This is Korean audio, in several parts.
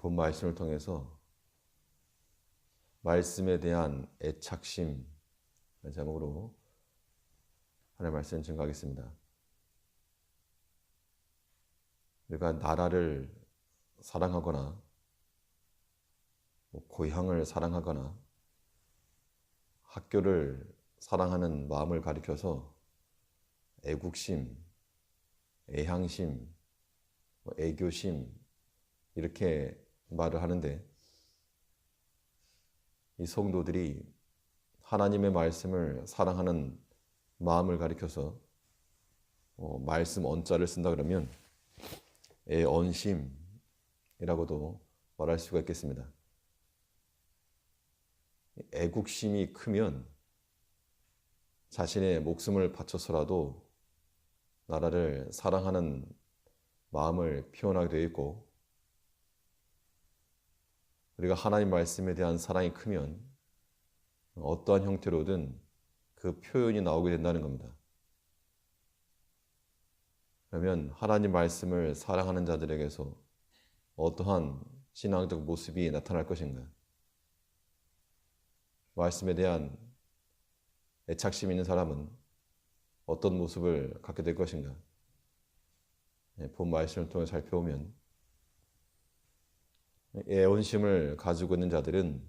본 말씀을 통해서 말씀에 대한 애착심 제목으로 하나의 말씀 증거하겠습니다. 우리가 나라를 사랑하거나 뭐 고향을 사랑하거나 학교를 사랑하는 마음을 가리켜서 애국심, 애향심, 뭐 애교심 이렇게 말을 하는데 이 성도들이 하나님의 말씀을 사랑하는 마음을 가리켜서 어, 말씀 언자를 쓴다 그러면 애 언심이라고도 말할 수가 있겠습니다. 애국심이 크면 자신의 목숨을 바쳐서라도 나라를 사랑하는 마음을 표현하게 되어 있고 우리가 하나님 말씀에 대한 사랑이 크면 어떠한 형태로든 그 표현이 나오게 된다는 겁니다. 그러면 하나님 말씀을 사랑하는 자들에게서 어떠한 신앙적 모습이 나타날 것인가? 말씀에 대한 애착심 있는 사람은 어떤 모습을 갖게 될 것인가? 예, 본 말씀을 통해 살펴보면 애원심을 가지고 있는 자들은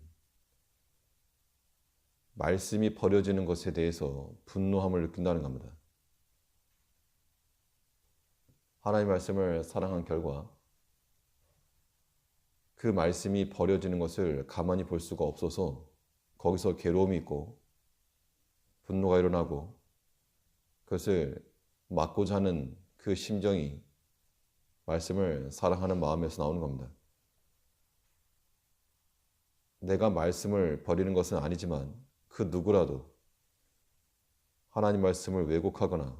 말씀이 버려지는 것에 대해서 분노함을 느낀다는 겁니다. 하나님 말씀을 사랑한 결과 그 말씀이 버려지는 것을 가만히 볼 수가 없어서 거기서 괴로움이 있고 분노가 일어나고 그것을 막고자 하는 그 심정이 말씀을 사랑하는 마음에서 나오는 겁니다. 내가 말씀을 버리는 것은 아니지만 그 누구라도 하나님 말씀을 왜곡하거나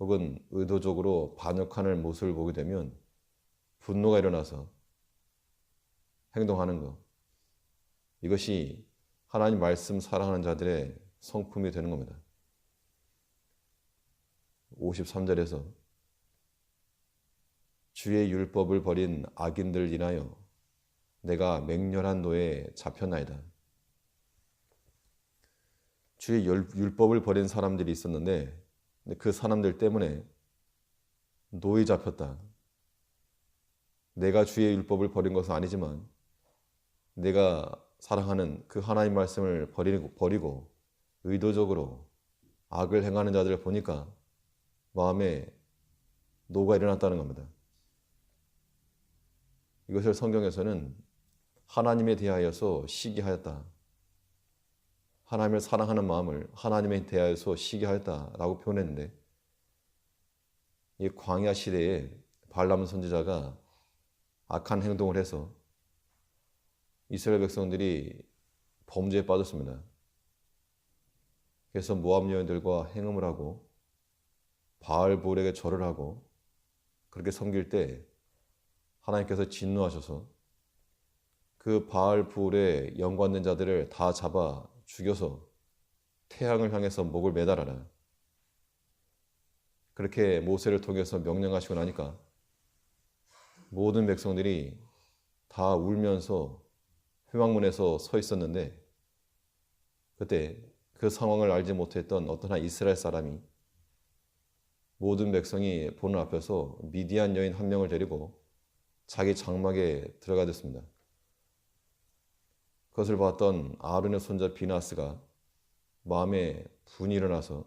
혹은 의도적으로 반역하는 모습을 보게 되면 분노가 일어나서 행동하는 것. 이것이 하나님 말씀 사랑하는 자들의 성품이 되는 겁니다. 53절에서 주의 율법을 버린 악인들 인하여 내가 맹렬한 노에 잡혔나이다. 주의 율법을 버린 사람들이 있었는데 그 사람들 때문에 노에 잡혔다. 내가 주의 율법을 버린 것은 아니지만 내가 사랑하는 그 하나님 말씀을 버리고, 버리고 의도적으로 악을 행하는 자들을 보니까 마음에 노가 일어났다는 겁니다. 이것을 성경에서는 하나님에 대하여서 시기하였다. 하나님을 사랑하는 마음을 하나님에 대하여서 시기하였다라고 표현했는데 이 광야 시대에 발람 선지자가 악한 행동을 해서 이스라엘 백성들이 범죄에 빠졌습니다. 그래서 모압 여인들과 행음을 하고 바알 볼에게 절을 하고 그렇게 섬길 때 하나님께서 진노하셔서 그 바알 불에 연관된 자들을 다 잡아 죽여서 태양을 향해서 목을 매달아라. 그렇게 모세를 통해서 명령하시고 나니까 모든 백성들이 다 울면서 회막문에서 서 있었는데 그때 그 상황을 알지 못했던 어떤 한 이스라엘 사람이 모든 백성이 보는 앞에서 미디안 여인 한 명을 데리고 자기 장막에 들어가졌습니다. 그것을 봤던 아론의 손자 비나스가 마음에 분이 일어나서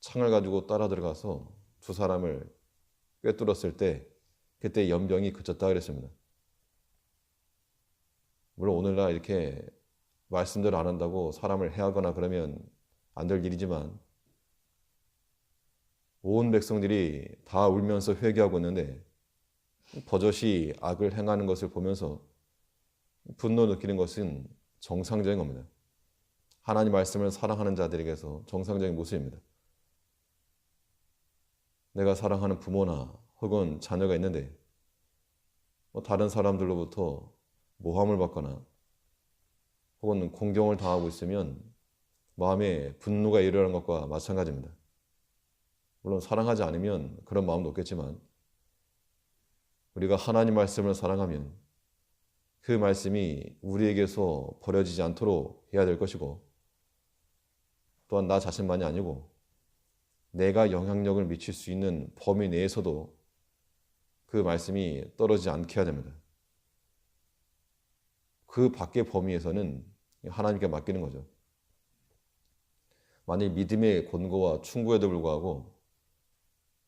창을 가지고 따라 들어가서 두 사람을 꿰뚫었을 때 그때 연병이 그쳤다 그랬습니다. 물론 오늘날 이렇게 말씀대로 안 한다고 사람을 해하거나 그러면 안 될 일이지만 온 백성들이 다 울면서 회개하고 있는데 버젓이 악을 행하는 것을 보면서 분노 느끼는 것은 정상적인 겁니다. 하나님 말씀을 사랑하는 자들에게서 정상적인 모습입니다. 내가 사랑하는 부모나 혹은 자녀가 있는데 뭐 다른 사람들로부터 모함을 받거나 혹은 공경을 당하고 있으면 마음에 분노가 일어나는 것과 마찬가지입니다. 물론 사랑하지 않으면 그런 마음도 없겠지만 우리가 하나님 말씀을 사랑하면 그 말씀이 우리에게서 버려지지 않도록 해야 될 것이고 또한 나 자신만이 아니고 내가 영향력을 미칠 수 있는 범위 내에서도 그 말씀이 떨어지지 않게 해야 됩니다. 그 밖의 범위에서는 하나님께 맡기는 거죠. 만일 믿음의 권고와 충고에도 불구하고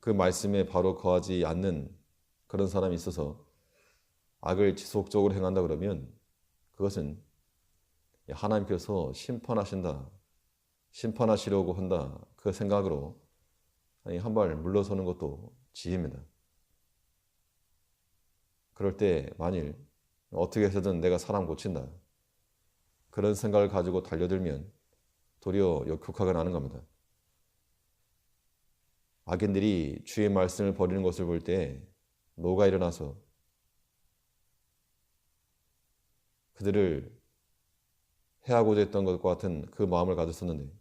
그 말씀에 바로 거하지 않는 그런 사람이 있어서 악을 지속적으로 행한다 그러면 그것은 하나님께서 심판하신다, 심판하시려고 한다 그 생각으로 한 발 물러서는 것도 지혜입니다. 그럴 때 만일 어떻게 해서든 내가 사람 고친다 그런 생각을 가지고 달려들면 도리어 역효과가 나는 겁니다. 악인들이 주의 말씀을 버리는 것을 볼 때 노가 일어나서 그들을 해하고자 했던 것과 같은 그 마음을 가졌었는데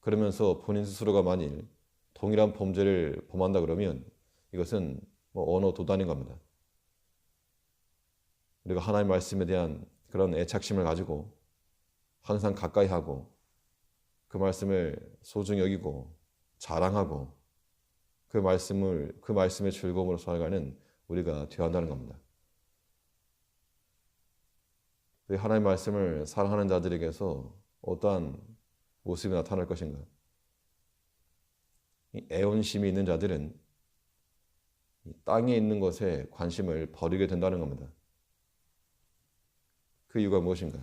그러면서 본인 스스로가 만일 동일한 범죄를 범한다 그러면 이것은 뭐 언어 도단인 겁니다. 우리가 하나님 말씀에 대한 그런 애착심을 가지고 항상 가까이 하고 그 말씀을 소중히 여기고 자랑하고 그 말씀을 그 말씀의 즐거움으로 살아가는 우리가 되어야 한다는 겁니다. 하나님 말씀을 사랑하는 자들에게서 어떠한 모습이 나타날 것인가? 애원심이 있는 자들은 땅에 있는 것에 관심을 버리게 된다는 겁니다. 그 이유가 무엇인가?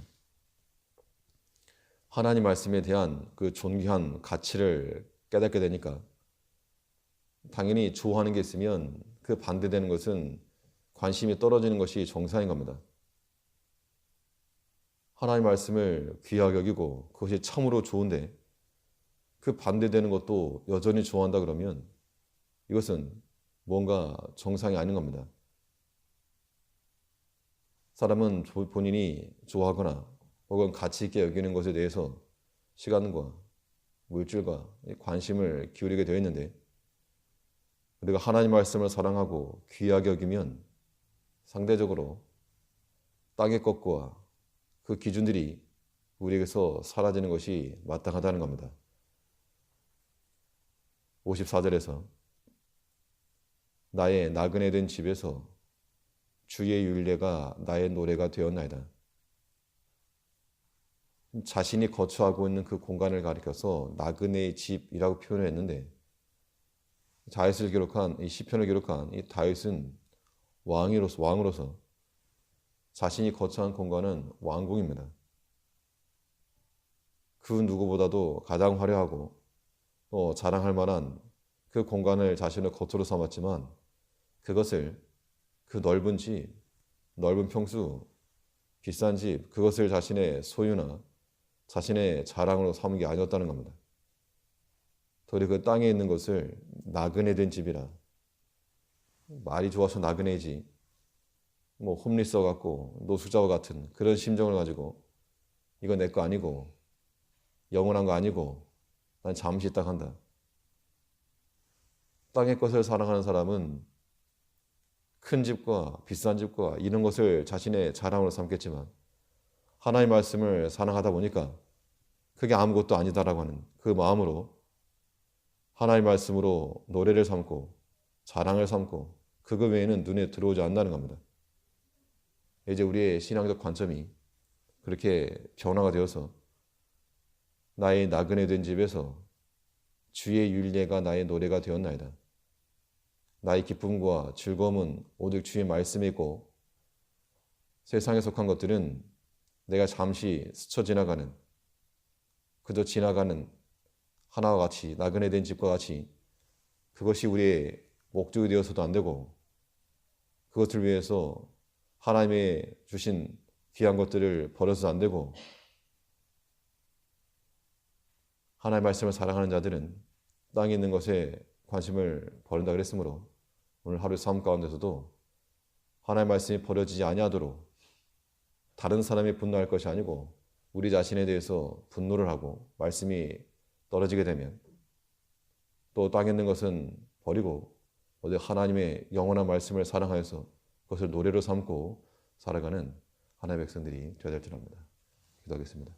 하나님 말씀에 대한 그 존귀한 가치를 깨닫게 되니까 당연히 좋아하는 게 있으면 그 반대되는 것은 관심이 떨어지는 것이 정상인 겁니다. 하나님 말씀을 귀하게 여기고 그것이 참으로 좋은데 그 반대되는 것도 여전히 좋아한다 그러면 이것은 뭔가 정상이 아닌 겁니다. 사람은 본인이 좋아하거나 혹은 가치 있게 여기는 것에 대해서 시간과 물질과 관심을 기울이게 되어 있는데 우리가 하나님 말씀을 사랑하고 귀하게 여기면 상대적으로 땅의 것과 그 기준들이 우리에게서 사라지는 것이 마땅하다는 겁니다. 54절에서 나의 나그네 된 집에서 주의 율례가 나의 노래가 되었나이다. 자신이 거처하고 있는 그 공간을 가리켜서 나그네의 집이라고 표현을 했는데 다윗을 기록한 이 시편을 기록한 이 다윗은 왕으로서 왕으로서 자신이 거처한 공간은 왕궁입니다. 그 누구보다도 가장 화려하고 또 자랑할 만한 그 공간을 자신의 거처로 삼았지만 그것을 그 넓은 집, 넓은 평수, 비싼 집, 그것을 자신의 소유나 자신의 자랑으로 삼은 게 아니었다는 겁니다. 도리 그 땅에 있는 것을 나그네 된 집이라 말이 좋아서 나그네지 뭐 홈리서 같고 노숙자와 같은 그런 심정을 가지고 이거 내 거 아니고 영원한 거 아니고 난 잠시 있다 간다. 땅의 것을 사랑하는 사람은 큰 집과 비싼 집과 이런 것을 자신의 자랑으로 삼겠지만 하나님의 말씀을 사랑하다 보니까 그게 아무것도 아니다라고 하는 그 마음으로 하나님의 말씀으로 노래를 삼고 자랑을 삼고 그거 외에는 눈에 들어오지 않는다는 겁니다. 이제 우리의 신앙적 관점이 그렇게 변화가 되어서 나의 나그네 된 집에서 주의 율례가 나의 노래가 되었나이다. 나의 기쁨과 즐거움은 오직 주의 말씀에 있고 세상에 속한 것들은 내가 잠시 스쳐 지나가는 그저 지나가는 하나와 같이 나그네 된 집과 같이 그것이 우리의 목적이 되어서도 안 되고 그것을 위해서 하나님의 주신 귀한 것들을 버려서도 안 되고 하나님의 말씀을 사랑하는 자들은 땅에 있는 것에 관심을 버린다 그랬으므로 오늘 하루 삶 가운데서도 하나님의 말씀이 버려지지 아니하도록 다른 사람이 분노할 것이 아니고 우리 자신에 대해서 분노를 하고 말씀이 떨어지게 되면 또 땅에 있는 것은 버리고 어디 하나님의 영원한 말씀을 사랑하여서 그것을 노래로 삼고 살아가는 하나님의 백성들이 되어야 될 줄 압니다. 기도하겠습니다.